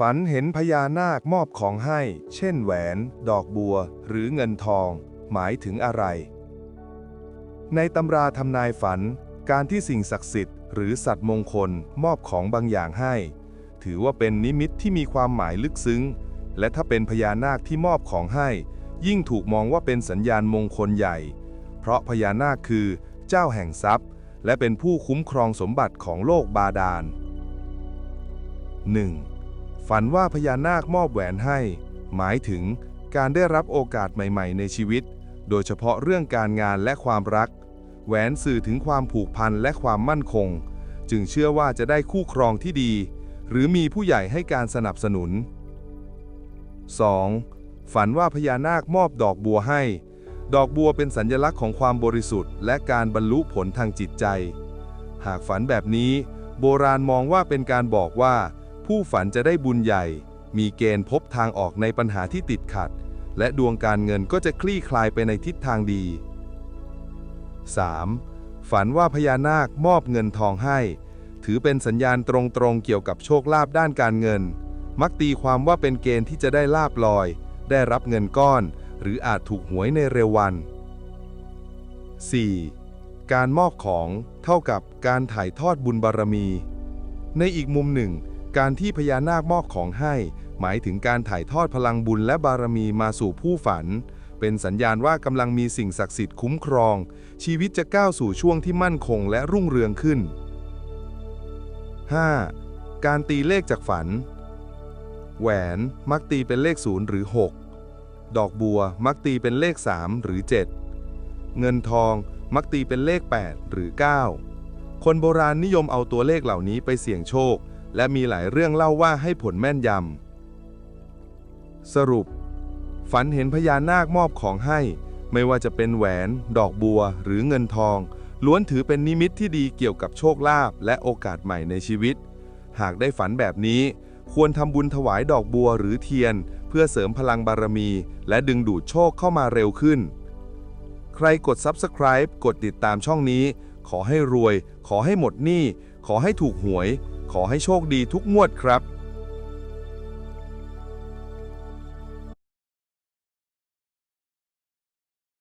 ฝันเห็นพญานาคมอบของให้ เช่นแหวน ดอกบัว หรือเงินทอง หมายถึงอะไร ในตำราทำนายฝัน การที่สิ่งศักดิ์สิทธิ์หรือสัตว์มงคลมอบของบางอย่างให้ ถือว่าเป็นนิมิตที่มีความหมายลึกซึ้ง และถ้าเป็นพญานาคที่มอบของให้ ยิ่งถูกมองว่าเป็นสัญญาณมงคลใหญ่ เพราะพญานาคคือ เจ้าแห่งทรัพย์ และเป็นผู้คุ้มครองสมบัติของโลกบาดาล 1. ฝันว่าพญานาคมอบแหวนให้ หมายถึงการได้รับโอกาสใหม่ๆ ในชีวิต โดยเฉพาะเรื่องการงานและความรัก แหวนสื่อถึงความผูกพันและความมั่นคง จึงเชื่อว่าจะได้คู่ครองที่ดี หรือมีผู้ใหญ่ให้การสนับสนุน 2. ฝันว่าพญานาคมอบดอกบัวให้ ดอกบัวเป็นสัญลักษณ์ของความบริสุทธิ์ และการบรรลุผลทางจิตใจ หากฝันแบบนี้ โบราณมองว่าเป็นการบอกว่า ผู้ฝันจะได้บุญใหญ่ มีเกณฑ์พบทางออกในปัญหาที่ติดขัด และดวงการเงินก็จะคลี่คลายไปในทิศทางดี 3. ฝันว่าพญานาคมอบเงินทองให้ ถือเป็นสัญญาณตรงๆเกี่ยวกับโชคลาภด้านการเงิน มักตีความว่าเป็นเกณฑ์ที่จะได้ลาบลอย ได้รับเงินก้อน หรืออาจถูกหวยในเร็ววัน 4. การมอบของเท่ากับการถ่ายทอดบุญบารมี ในอีกมุมหนึ่ง การที่พญานาคมอบของให้ หมายถึงการถ่ายทอดพลังบุญและบารมีมาสู่ผู้ฝัน เป็นสัญญาณว่ากำลังมีสิ่งศักดิ์สิทธิ์คุ้มครอง ชีวิตจะก้าวสู่ช่วงที่มั่นคงและรุ่งเรืองขึ้น 5. การตีเลขจากฝัน แหวนมักตีเป็นเลข 0 หรือ 6 ดอกบัวมักตีเป็นเลข 3 หรือ 7 เงินทองมักตีเป็นเลข 8 หรือ 9 คนโบราณนิยมเอาตัวเลขเหล่านี้ไปเสี่ยงโชค และมีหลายเรื่องเล่าว่าให้ผลแม่นยำ สรุป ฝันเห็นพญานาคมอบของให้ ไม่ว่าจะเป็นแหวน ดอกบัว หรือเงินทอง ล้วนถือเป็นนิมิตที่ดีเกี่ยวกับโชคลาภและโอกาสใหม่ในชีวิต หากได้ฝันแบบนี้ ควรทำบุญถวายดอกบัวหรือเทียน เพื่อเสริมพลังบารมี และดึงดูดโชคเข้ามาเร็วขึ้น ใครกด Subscribe กดติดตามช่องนี้ ขอให้รวย ขอให้หมดหนี้ ขอให้ถูกหวย ขอให้โชคดีทุกงวดครับ